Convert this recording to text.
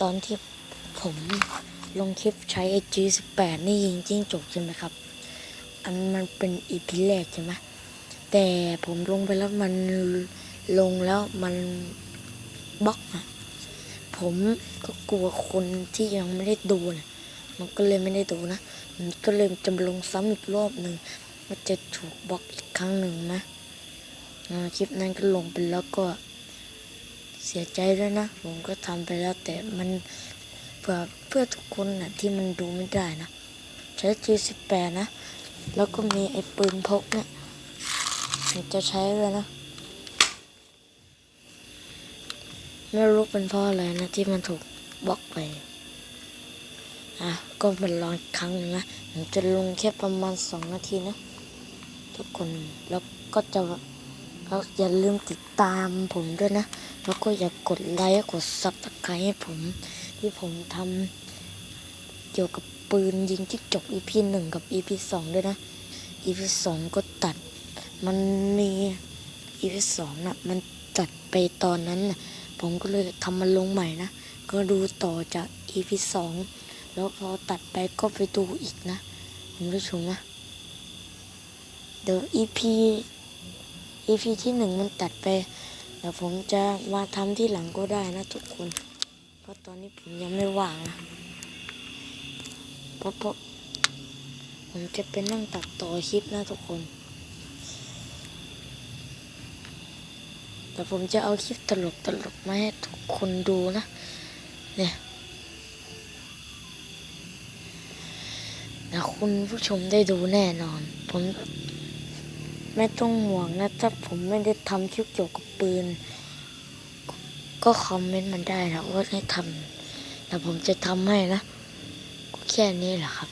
ตอนที่ผมลงคลิปใช้ G18 นี่ยิงจิ้งจกใช่ไหมครับ อันมันเป็นอีพีแรกใช่ไหมแต่ผมลงไปแล้วมันลงแล้วมันบล็อกอะผมก็กลัวคนที่ยังไม่ได้ดูนะมันก็เลยไม่ได้ดูนะมันก็เลยจะลงซ้ำอีกรอบหนึ่งมันจะถูกบล็อกอีกครั้งหนึ่งนะคลิปนั้นก็ลงไปแล้วก็ เสียใจด้วยนะ ผมก็ทำไปแล้วแต่มันเพื่อเพื่อทุกคนนะที่มันดูไม่ได้นะ ใช้ G18 นะ แล้วก็มีไอ้ปืนพกเนี่ยผมจะใช้เลยนะ ไม่รู้เป็นเพราะอะไรนะที่มันถูกบล็อกไปอะก็เป็นลองครั้งนึงนะผมจะลงแค่ประมาณสองนาทีนะ ทุกคนแล้วก็จะ แล้วอย่าลืมติดตามผมด้วยนะ แล้วก็อย่ากดไลค์กดซับสไครต์ให้ผมที่ผมทำเกี่ยวกับปืนยิงที่จบ EP หนึ่งกับ EP สองด้วยนะ EP สองก็ตัด มันมี EP สองน่ะมันตัดไปตอนนั้นน่ะผมก็เลยทำมันลงใหม่นะ ก็ดูต่อจาก EP สองแล้วพอตัดไปก็ไปดูอีกนะคุณผู้ชมนะเดี๋ยว EP EP ที่หนึ่งมันตัดไปเดี๋ยวผมจะมาทำที่หลังก็ได้นะทุกคน เพราะตอนนี้ผมยังไม่ว่างนะเพราะผมจะเป็นนั่งตัดต่อคลิปนะทุกคน แต่ผมจะเอาคลิปตลกตลกมาให้ทุกคนดูนะ เนี่ยแล้วคุณผู้ชมได้ดูแน่นอน ผม ไม่ต้องห่วงนะถ้าผมไม่ได้ทำคลิปเกี่ยวกับปืน ก็คอมเมนต์มันได้นะว่าให้ทำแต่ผมจะทำให้นะก็แค่นี้แหละครับ